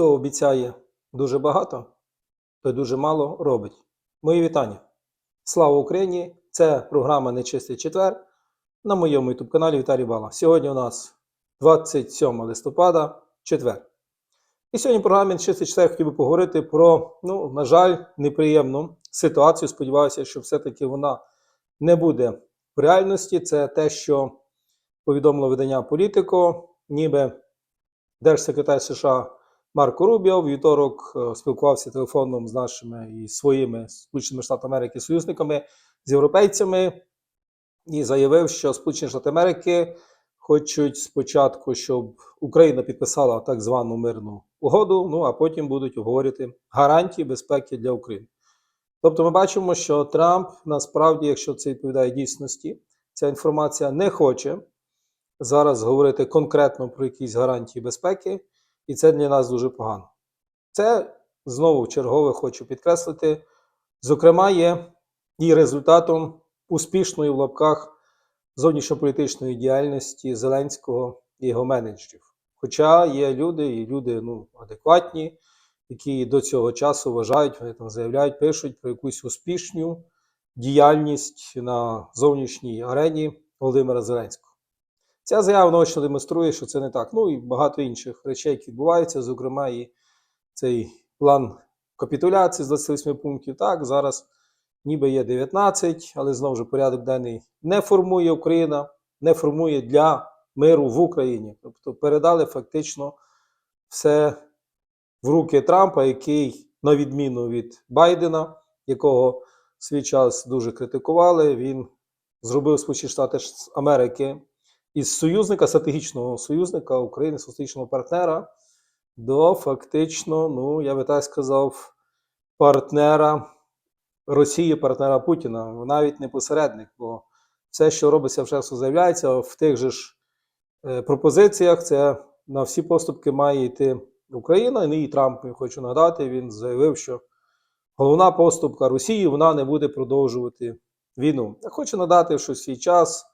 Хто обіцяє дуже багато, той дуже мало робить. Мої вітання. Слава Україні! Це програма Нечистий четвер на моєму youtube каналі Віталій Бала. Сьогодні у нас 27 листопада, четвер. І сьогодні в програмі Нечистий четвер хотів би поговорити про, ну, на жаль, неприємну ситуацію. Сподіваюся, що все-таки вона не буде в реальності. Це те, що повідомило видання Політико, ніби держсекретар США Марко Рубіо вівторок е, спілкувався телефоном з нашими і своїми Сполученими Штатами Америки союзниками з європейцями і заявив, що Сполучені Штати Америки хочуть спочатку, щоб Україна підписала так звану мирну угоду, ну а потім будуть обговорювати гарантії безпеки для України. Тобто, ми бачимо, що Трамп насправді, якщо це відповідає дійсності, ця інформація не хоче зараз говорити конкретно про якісь гарантії безпеки, і це для нас дуже погано. Це знову чергове хочу підкреслити. Зокрема, є і результатом успішної в лапках зовнішньополітичної діяльності Зеленського і його менеджерів. Хоча є люди, і люди ну, адекватні, які до цього часу вважають, вони там заявляють, пишуть про якусь успішну діяльність на зовнішній арені Володимира Зеленського. Ця заява наочно демонструє, що це не так. Ну і багато інших речей, які відбуваються, зокрема, і цей план капітуляції з 28 пунктів. Так, зараз ніби є 19, але знову ж порядок денний не формує Україна, не формує для миру в Україні. Тобто передали фактично все в руки Трампа, який, на відміну від Байдена, якого свій час дуже критикували, він зробив Сполучені Штати Америки із союзника, стратегічного союзника України, стратегічного партнера, до фактично, ну я би так сказав, партнера Росії, партнера Путіна, навіть не посередник, бо все, що робиться, вже все заявляється в тих же ж е, пропозиціях, це на всі поступки має йти Україна, і Трамп, я хочу нагадати, він заявив, що головна поступка Росії вона не буде продовжувати війну. Я хочу нагадати, що в свій час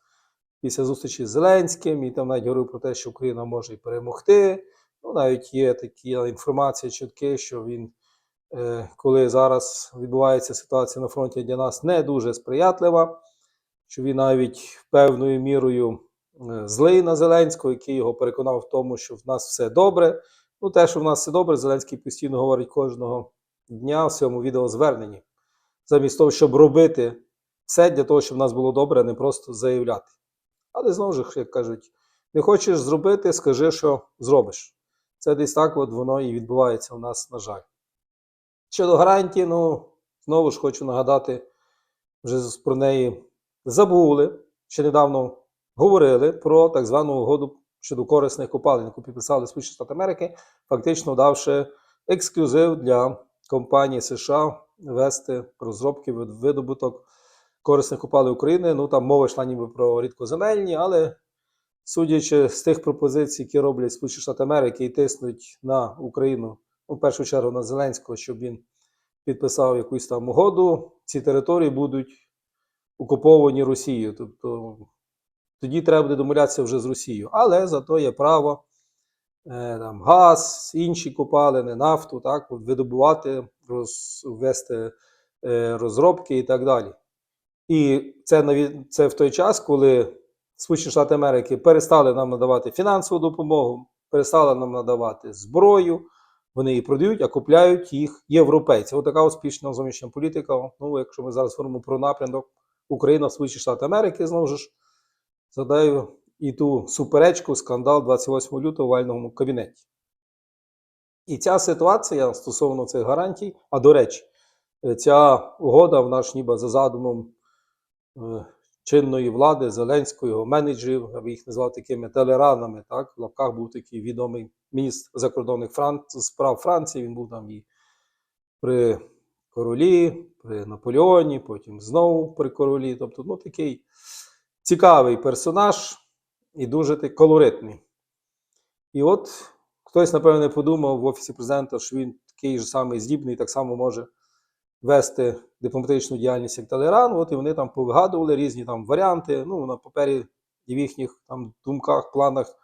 після зустрічі з Зеленським, і там навіть говорив про те, що Україна може і перемогти. Ну, навіть є такі інформація чутки, що він, е, коли зараз відбувається ситуація на фронті для нас не дуже сприятлива, що він навіть певною мірою е, злий на Зеленського, який його переконав в тому, що в нас все добре. Ну, те, що в нас все добре, Зеленський постійно говорить кожного дня в своєму відеозверненні, замість того, щоб робити все для того, щоб в нас було добре, а не просто заявляти. Але знову ж, як кажуть, не хочеш зробити, скажи, що зробиш. Це десь так от воно і відбувається у нас, на жаль. Щодо гарантії, ну, знову ж хочу нагадати, вже про неї забули. Ще недавно говорили про так звану угоду щодо корисних копалин, яку підписали Сполучені Штати Америки, фактично давши ексклюзив для компанії США вести розробки видобуток корисних копалин України. Ну там мова йшла ніби про рідкоземельні, але судячи з тих пропозицій, які роблять Сполучені Штати Америки і тиснуть на Україну, ну, в першу чергу на Зеленського, щоб він підписав якусь там угоду, ці території будуть окуповані Росією. Тобто тоді треба буде домовлятися вже з Росією. Але зато є право е, там, газ, інші копалини, нафту, так, видобувати, розвести е, розробки і так далі. І це навіть це в той час, коли Сполучені Штати Америки перестали нам надавати фінансову допомогу, перестали нам надавати зброю. Вони її продають, а купляють їх європейці. Ось така успішна зовнішня політика. Ну, якщо ми зараз говоримо про напрямок Україна, Сполучені Штати Америки, знову ж згадаю і ту суперечку, скандал 28 лютого в вальному кабінеті. І ця ситуація стосовно цих гарантій, а до речі, ця угода в наш ніби за задумом чинної влади Зеленського, його менеджерів, я би їх назвав такими телеранами. Так? В лапках був такий відомий міністр закордонних справ Франції. Він був там і при королі, при Наполеоні, потім знову при королі. Тобто, ну такий цікавий персонаж і дуже такий колоритний. І от хтось, напевне, подумав в Офісі президента, що він такий же самий здібний, так само може вести дипломатичну діяльність як Талеран, от і вони там повигадували різні там варіанти. Ну, на папері і в їхніх там думках, планах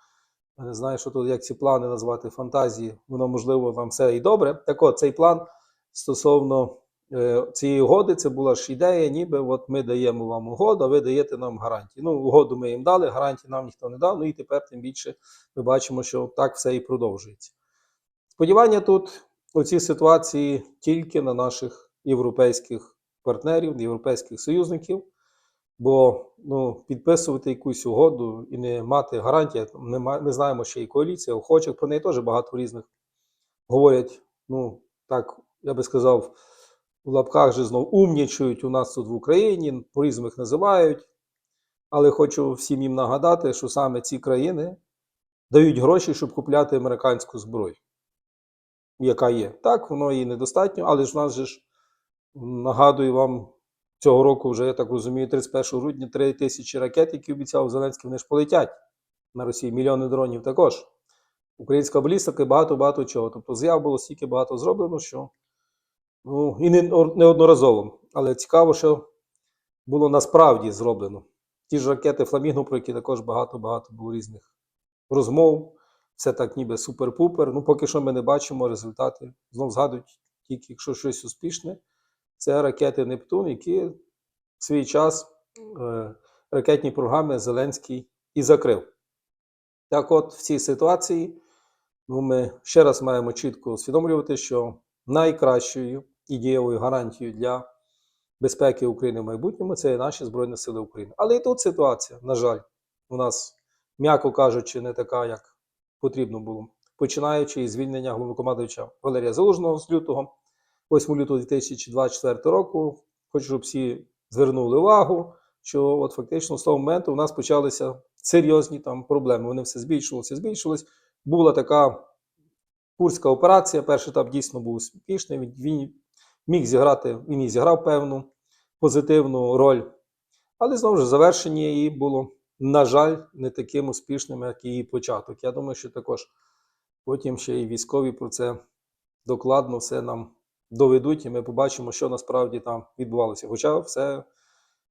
Я не знаю, що тут як ці плани назвати фантазії. Воно можливо там все і добре. Так от цей план стосовно е, цієї угоди, це була ж ідея, ніби от ми даємо вам угоду, а ви даєте нам гарантії. Ну, угоду ми їм дали, гарантії нам ніхто не дав. Ну і тепер тим більше ми бачимо, що так все і продовжується. Сподівання тут у цій ситуації тільки на наших європейських партнерів, європейських союзників. Бо ну, підписувати якусь угоду і не мати гарантії, ми, ми знаємо, що і коаліція охочих, про неї теж багато різних говорять. Ну, так, я би сказав, в лапках же знов умнічують у нас тут в Україні, по-різному їх називають. Але хочу всім їм нагадати, що саме ці країни дають гроші, щоб купляти американську зброю, яка є. Так, воно її недостатньо, але ж в нас же ж нагадую вам. Цього року вже, я так розумію, 31 грудня 3 тисячі ракет, які обіцяв Зеленський, вони ж полетять на Росії. Мільйони дронів також. Українська балістика і багато-багато чого. Тобто заяв було стільки багато зроблено, що ну, і не, неодноразово. Але цікаво, що було насправді зроблено. Ті ж ракети Фламінго, про які також багато-багато було різних розмов. Все так ніби супер-пупер. Ну, поки що ми не бачимо результати. Знов згадують, тільки якщо щось успішне. Це ракети Нептун, які в свій час е, ракетні програми Зеленський і закрив. Так от, в цій ситуації ну, ми ще раз маємо чітко усвідомлювати, що найкращою і дієвою гарантією для безпеки України в майбутньому це є наші Збройні Сили України. Але і тут ситуація, на жаль, у нас, м'яко кажучи, не така, як потрібно було. Починаючи із звільнення головнокомандуюча Валерія Залужного з лютого. 8 лютого 2024 року. Хочу, щоб всі звернули увагу, що от фактично з того моменту у нас почалися серйозні там проблеми. Вони все збільшувалися, збільшувалися. Була така курська операція. Перший етап дійсно був успішний. Він, міг зіграти, він і зіграв певну позитивну роль. Але знову ж завершення її було, на жаль, не таким успішним, як її початок. Я думаю, що також потім ще і військові про це докладно все нам доведуть, і ми побачимо, що насправді там відбувалося. Хоча все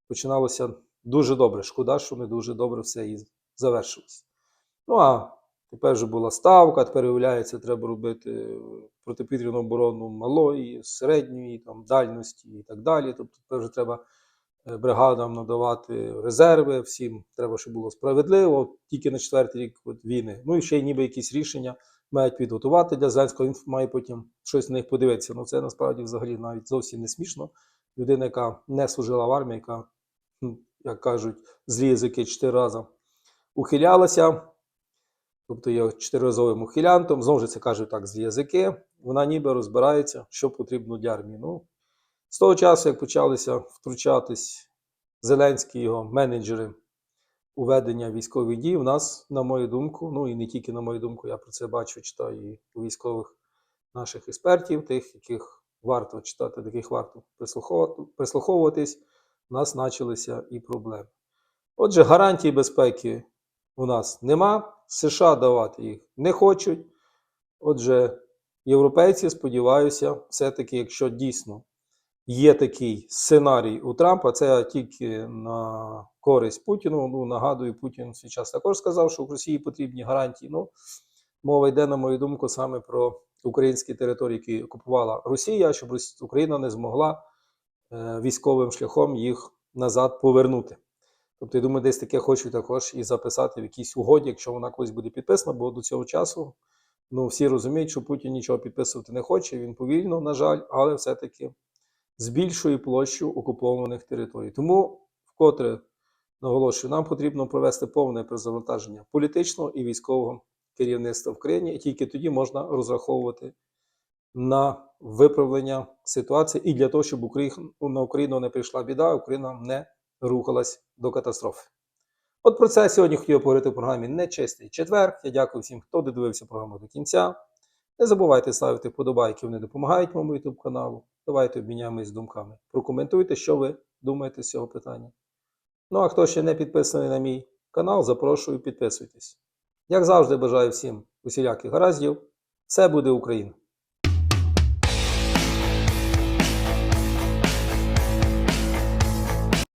починалося дуже добре. Шкода, що не дуже добре все і завершилось. Ну а тепер вже була ставка, тепер виявляється, треба робити протиповітряну оборону малої, середньої, там, дальності і так далі. Тобто тепер вже треба е, бригадам надавати резерви, всім треба, щоб було справедливо. Тільки на четвертий рік війни. Ну і ще й ніби якісь рішення мають підготувати для Зеленського, він має потім щось на них подивитися. Ну це насправді взагалі навіть зовсім не смішно. Людина, яка не служила в армії, яка, як кажуть, злі язики чотири рази ухилялася, тобто є чотириразовим ухилянтом, знову ж це кажуть так, злі язики, вона ніби розбирається, що потрібно для армії. Ну, з того часу, як почалися втручатись Зеленські його менеджери у ведення військових дій, у нас, на мою думку, ну і не тільки на мою думку, я про це бачу, читаю і у військових наших експертів, тих, яких варто читати, до яких варто прислуховуватись, у нас почалися і проблеми. Отже, гарантій безпеки у нас нема, США давати їх не хочуть. Отже, європейці, сподіваюся, все-таки, якщо дійсно є такий сценарій у Трампа, це тільки на користь Путіну. Ну, нагадую, Путін час також сказав, що в Росії потрібні гарантії. Ну, мова йде, на мою думку, саме про українські території, які окупувала Росія, щоб Україна не змогла е, військовим шляхом їх назад повернути. Тобто, я думаю, десь таке хочу також і записати в якійсь угоді, якщо вона колись буде підписана, бо до цього часу ну, всі розуміють, що Путін нічого підписувати не хоче, він повільно, на жаль, але все-таки збільшує площу окупованих територій. Тому, вкотре наголошую, нам потрібно провести повне перезавантаження політичного і військового керівництва в країні, і тільки тоді можна розраховувати на виправлення ситуації і для того, щоб на Україну не прийшла біда, Україна не рухалась до катастрофи. От про це я сьогодні хотів поговорити в програмі Нечистий четвер. Я дякую всім, хто додивився програму до кінця. Не забувайте ставити вподобайки, вони допомагають моєму YouTube каналу. Давайте обміняємось думками. Прокоментуйте, що ви думаєте з цього питання. Ну а хто ще не підписаний на мій канал, запрошую підписуйтесь. Як завжди, бажаю всім усіляких гараздів. Все буде Україна!